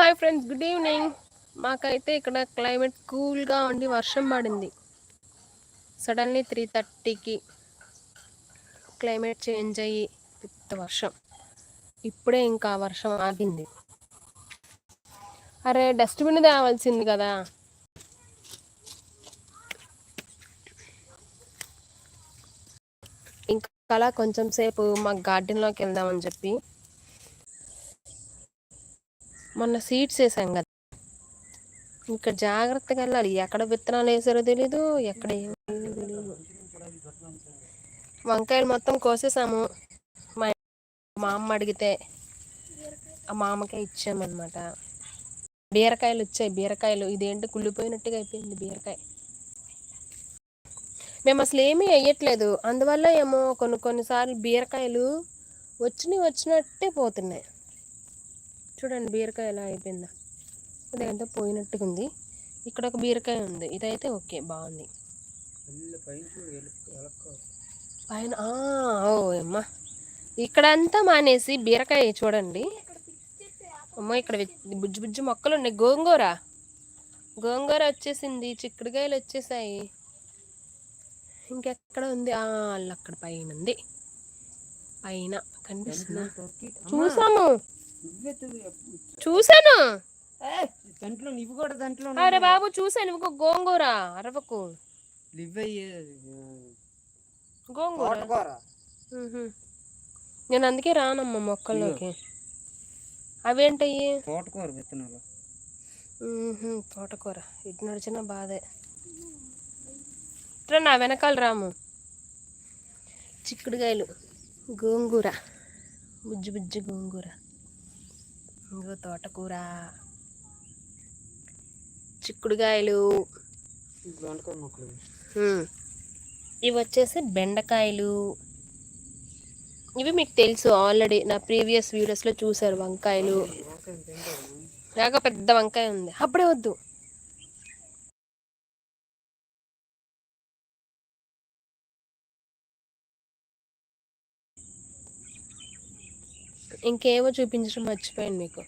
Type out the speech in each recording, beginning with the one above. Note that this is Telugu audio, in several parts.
Hi friends good evening. మాకైతే ఇక్కడ క్లైమేట్ కూల్గా ఉండి వర్షం పడింది. సడన్లీ త్రీ థర్టీకి క్లైమేట్ చేంజ్ అయ్యి పెద్ద వర్షం. ఇప్పుడే ఇంకా వర్షం ఆగింది. అరే డస్ట్బిన్ తేవాల్సింది కదా. ఇంకా అలా కొంచెం సేపు మా గార్డెన్లోకి వెళ్దామని చెప్పి మొన్న సీడ్స్ వేసాం కదా. ఇక్కడ జాగ్రత్తగా వెళ్ళాలి. ఎక్కడ విత్తనాలు వేసారో తెలీదు ఎక్కడ ఏం తెలీదు. వంకాయలు మొత్తం కోసేసాము. మా మా అమ్మ అడిగితే ఆ మామకే ఇచ్చామన్నమాట. బీరకాయలు వచ్చాయి బీరకాయలు. ఇదేంటి కుళ్ళిపోయినట్టుగా అయిపోయింది బీరకాయ. మేము అసలు ఏమీ వేయట్లేదు. అందువల్ల ఏమో కొన్ని కొన్నిసార్లు బీరకాయలు వచ్చినవి వచ్చినట్టే పోతున్నాయి. చూడండి బీరకాయ ఎలా అయిపోయిందా? ఇదేంటో పోయినట్టుగా ఉంది ఇక్కడ ఒక బీరకాయ ఉంది. ఇదైతే ఓకే బాగుంది. పైన ఆ, ఓ అమ్మా. ఇక్కడంతా మానేసి బీరకాయ చూడండి. అమ్మో ఇక్కడ బుజ్జి బుజ్జి మొక్కలు ఉన్నాయి. గోంగూర. గోంగూర వచ్చేసింది చిక్కుడుకాయలు వచ్చేసాయి. ఇంకెక్కడ ఉంది? ఆ అల్ల అక్కడ పైన ఉంది పైన కనిపిస్తుందా చూసాము. చూసాను దాంట్లో ఇవి కూడా దాంట్లో అరే బాబు చూసాను ఇంకో గోంగూర అరవకు. గోంగూర. నేను అందుకే రానమ్మా మొక్కల్లోకి. అవేంటయ్యి? తోటకూర విత్తనాలు. తోటకూర. ఇటు నడిచిన బాధే. ఇట్రా నా వెనకాల రాము. చిక్కుడుకాయలు. గోంగూర. బుజ్జి బుజ్జి గోంగూర. ఇంకో తోటకూర చిక్కుడుకాయలు. ఇవి వచ్చేసి బెండకాయలు. ఇవి మీకు తెలుసు ఆల్రెడీ నా ప్రీవియస్ వీడియోస్లో చూసారు వంకాయలు. బాగా పెద్ద వంకాయ ఉంది. అప్పుడే వద్దు. ఇంకేవో చూపించడం మర్చిపోయాను మీకు.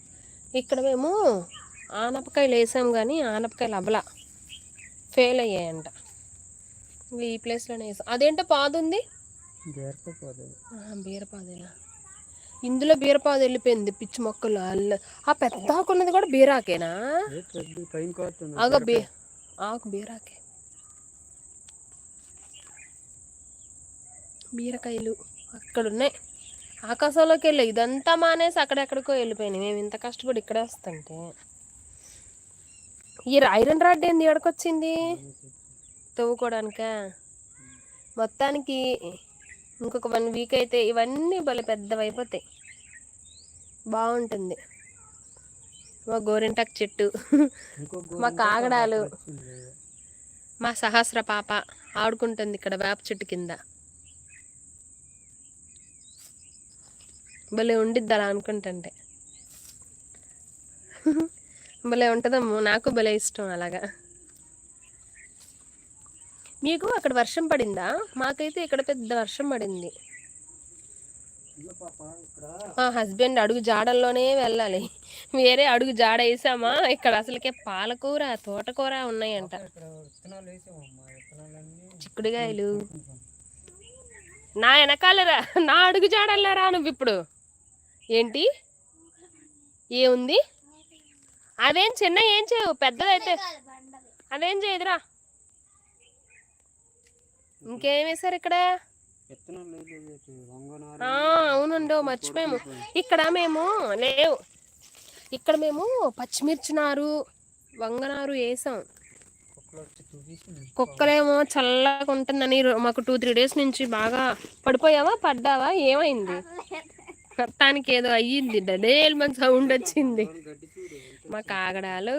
ఇక్కడ మేము ఆనపకాయలు వేసాం కానీ ఆనపకాయలు అబలా ఫెయిల్ అయ్యాయంట. ఈ ప్లేస్లోనే వేసాం. అదేంటో పాదు ఉంది? బీరపాదేనా? ఇందులో బీరపాదు వెళ్ళిపోయింది పిచ్చి మొక్కలు. అల్ల ఆ పెద్ద ఆకు ఉన్నది కూడా బీరాకేనా? ఆగ బీ ఆకు బీరాకే. బీరకాయలు అక్కడ ఉన్నాయి ఆకాశంలోకి వెళ్ళాయి ఇదంతా మానేసి అక్కడెక్కడికో వెళ్ళిపోయినాయి. మేము ఇంత కష్టపడి ఇక్కడే వస్తుంటే. ఈ ఐరన్ రాడ్ ఏంది ఎక్కడికొచ్చింది తవ్వుకోవడానికా మొత్తానికి ఇంకొక వన్ వీక్ అయితే ఇవన్నీ భలే పెద్దవి అయిపోతాయి బాగుంటుంది. మా గోరింటాకు చెట్టు మా కాగడాలు మా సహస్ర పాప ఆడుకుంటుంది ఇక్కడ వేప చెట్టు కింద. భలే ఉండిద్ది అలా అనుకుంటుంటే. భలే ఉంటుందమ్మో నాకు భలే ఇష్టం అలాగా. మీకు అక్కడ వర్షం పడిందా? మాకైతే ఇక్కడ పెద్ద వర్షం పడింది. మా హస్బెండ్ అడుగు జాడల్లోనే వెళ్ళాలి. వేరే అడుగు జాడ వేసామా? ఇక్కడ అసలుకే పాలకూర తోటకూర ఉన్నాయంట. చిక్కుడుగాయలు చిక్కుడుకాయలు. నా వెనకాలరా నా అడుగు జాడల్లారా నువ్వు ఇప్పుడు? ఏంటి? ఏముంది అదేం చిన్న ఏం చేయవు పెద్దదైతే. అదేం చేయదురా. ఇంకేం వేశారు ఇక్కడ? అవునండి ఆ, మర్చిపోయాము. ఇక్కడ మేము లేవు. ఇక్కడ మేము పచ్చిమిర్చి నారు వంగనారు వేసాం. కుక్కలేమో చల్లగా ఉంటుందని మాకు టూ త్రీ డేస్ నుంచి బాగా పడిపోయావా పడ్డావా ఏమైంది? మొత్తానికి ఏదో అయ్యింది. డడేల్ మన సౌండ్ వచ్చింది. మా కాగడాలు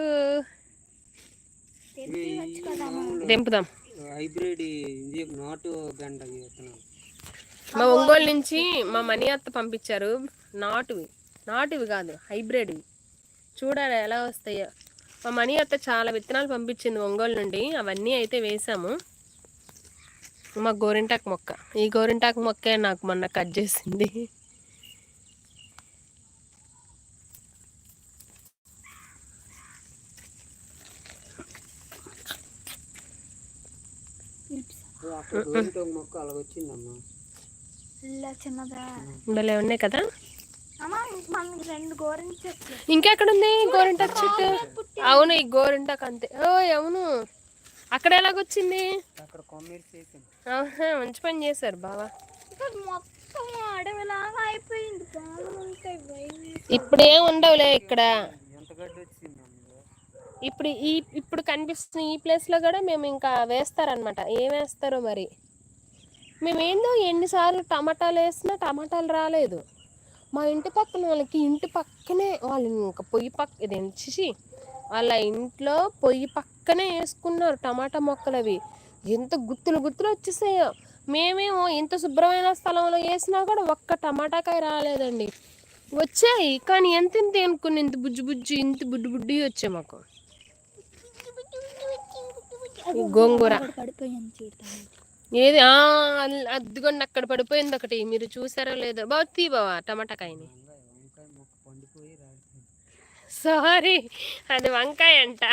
హైబ్రిడ్ నాటు విత్తనాలు మా ఒంగోలు నుంచి మా మనీ అత్త పంపించారు. నాటువి. నాటువి కాదు హైబ్రిడ్వి. చూడాలి ఎలా వస్తాయో. మా మనీ అత్త చాలా విత్తనాలు పంపించింది ఒంగోలు నుండి. అవన్నీ అయితే వేసాము. మా గోరింటాకు మొక్క. ఈ గోరింటాకు మొక్కే నాకు మొన్న కట్ చేసింది అక్కడ గోరింటాకు మొక్క అలాగ వచ్చిందమ్మా ఇలా చిన్నదా? భలే ఉన్నాయి కదా? గోరింటి ఇంకెక్కడ ఉంది గోరింటాకు చెట్టు. అవును ఈ గోరింటాకు అంతే. ఓ అవును. అక్కడ ఎలాగొచ్చింది? మంచి పని చేశారు బావా. ఇప్పుడు ఏం ఉండవులే ఇక్కడ ఎంత గడ్డి వచ్చింది అందులో ఇప్పుడు ఈ ఇప్పుడు కనిపిస్తున్న ఈ ప్లేస్లో కూడా మేము ఇంకా వేస్తారనమాట ఏం వేస్తారో మరి? మేమేందో ఎన్నిసార్లు టమాటాలు వేసినా టమాటాలు రాలేదు. మా ఇంటి పక్కన వాళ్ళకి ఇంటి పక్కనే వాళ్ళు ఇంకా పొయ్యి పక్క ఇది వాళ్ళ ఇంట్లో పొయ్యి పక్కనే వేసుకున్నారు టమాటా మొక్కలు అవి. ఎంత గుత్తులు గుత్తులు వచ్చేసాయో. మేమేమో ఎంత శుభ్రమైన స్థలంలో వేసినా కూడా ఒక్క టమాటాకాయ రాలేదండి. వచ్చాయి కానీ ఎంత ఇంత అనుకుని ఇంత బుజ్జి బుజ్జి ఇంత బుడ్డు బుడ్డి వచ్చాయి మాకు. గోంగూర. ఏది? ఆ, అదిగోండి అక్కడ పడిపోయింది ఒకటి. మీరు చూసారో లేదో? బావ తీ బావా టమాటా కాయని వంకాయ వంకాయ మొక్క పండిపోయి రాలిపోయింది సారీ అది వంకాయ అంట.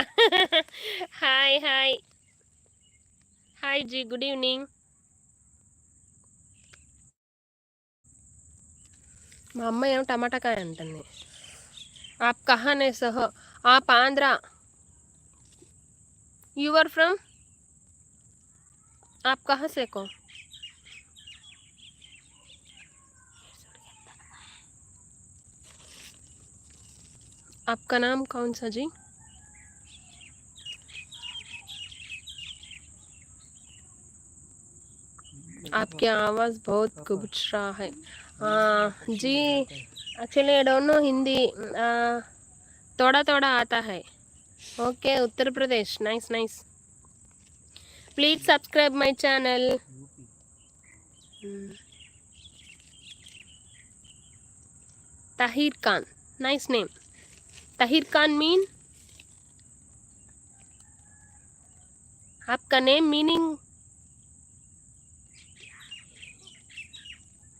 Hi hi. Hi G good evening. మా అమ్మ ఏమో టమాటా కాయ అంటుంది. ఆప్ కహానే సహో. ఆప్ ఆంధ్ర. यू आर फ्रॉम आप कहाँ से कौन आपका नाम कौन सा जी? आपकी आवाज़ बहुत गुबच रहा है। आ, जी actually I don't know Hindi थोड़ा थोड़ा आता है। okay Uttar Pradesh nice nice please subscribe my channel UP tahir khan nice name tahir khan mean आपका नेम मीनिंग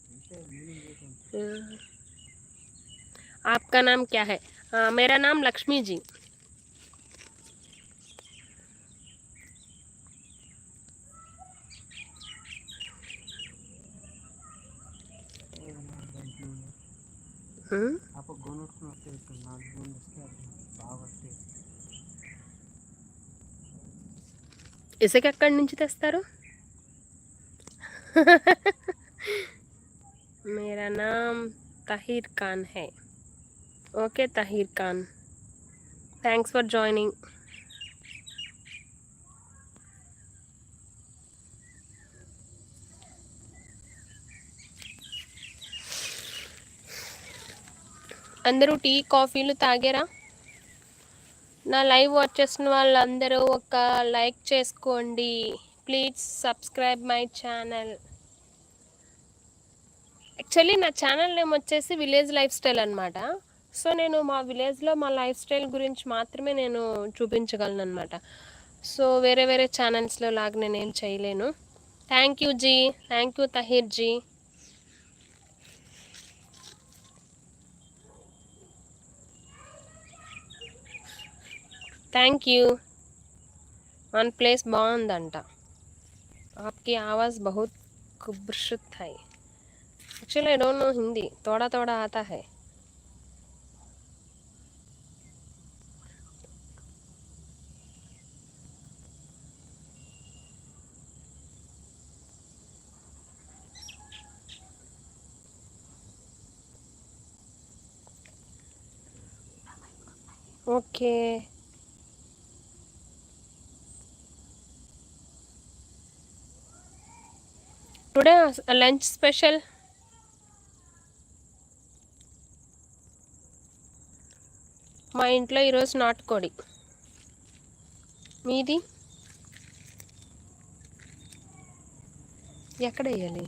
అంటే మీనింగ్ ఏంటంటే आपका नाम क्या है आ, मेरा नाम लक्ष्मी जी हम्म అప్ప గొనుట్టుకుని వచ్చేసి నాలుగు గోన్లు వస్తే అది బాగా వస్తాయి ఇసుక ఎక్కడి నుంచి తెస్తారు मेरा नाम ताहिर खान है okay Tahir Khan thanks for joining అందరూ టీ కాఫీలు తాగారా? నా లైవ్ వాచ్ చేసిన వాళ్ళందరూ ఒక లైక్ చేసుకోండి. Please subscribe my channel. Actually నా ఛానల్ నేమ్ వచ్చేసి విలేజ్ లైఫ్ స్టైల్ అనమాట సో నేను మా విలేజ్లో మా లైఫ్ స్టైల్ గురించి మాత్రమే నేను చూపించగలను అనమాట సో వేరే వేరే ఛానల్స్లో లాగా నేనేం చేయలేను. Thank you G. Thank you Tahir ji. Thank you మన ప్లేస్ బాగుందంట आपकी आवाज़ बहुत खूबसूरत है actually I don't know Hindi थोड़ा थोड़ा आता है ओके టుడే Lunch special? మా ఇంట్లో ఈరోజు నాటుకోడి. మీది? ఎక్కడ వేయాలి?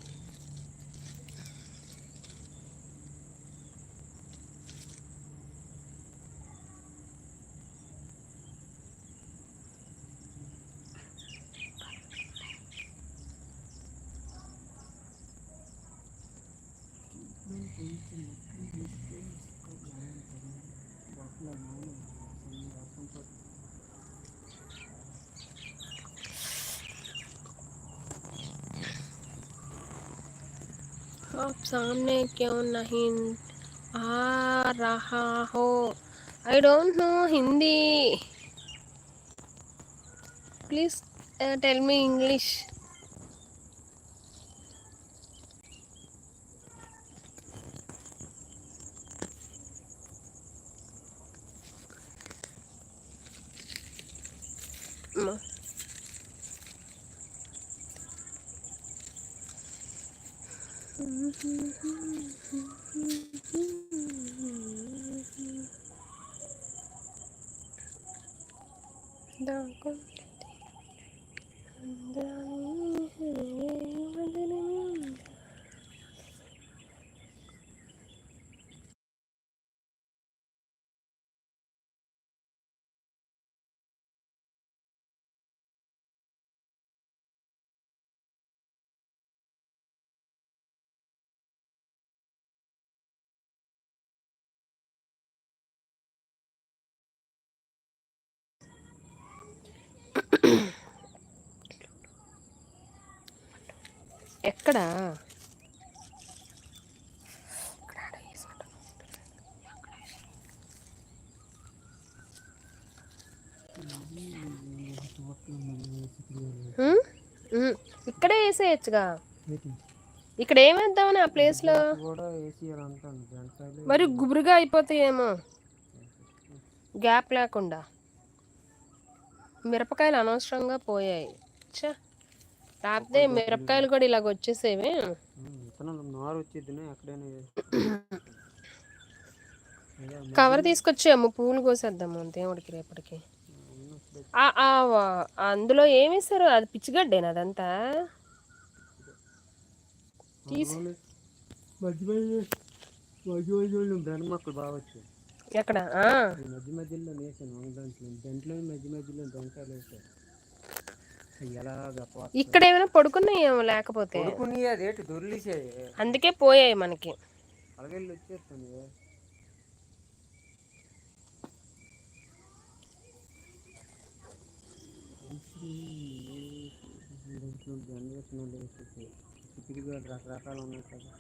आप सामने क्यों नहीं आ रहा हो? I don't know Hindi. Please tell me English ఎక్కడ. ఇక్కడే వేసేయచ్చుగా. ఇక్కడ ఏమేద్దామని ఆ ప్లేస్లో? మరి గుబురుగా అయిపోతాయేమో. గ్యాప్ లేకుండా. మిరపకాయలు అనవసరంగా పోయాయి. ఛ! లేకపోతే మిరపకాయలు కూడా ఇలాగ వచ్చేసేవి. కవర్ తీసుకొచ్చాము పూలు కోసేద్దాము దేవుడికి రేపటికి అందులో ఏమి వేస్తారు అది పిచ్చిగడ్డేనా అదంతా? తీసి మధ్య బాగా వచ్చాయి. ఎక్కడ? మధ్య మధ్యలో వేసాను దాంట్లో దాంట్లో మధ్య మధ్యలో దొంగకాయలు వేసాను. ఇక్కడ ఏమైనా పడుకున్నాయేమో లేకపోతే? అందుకే పోయాయి మనకి. రకరకాలు ఉన్నాయి కదా.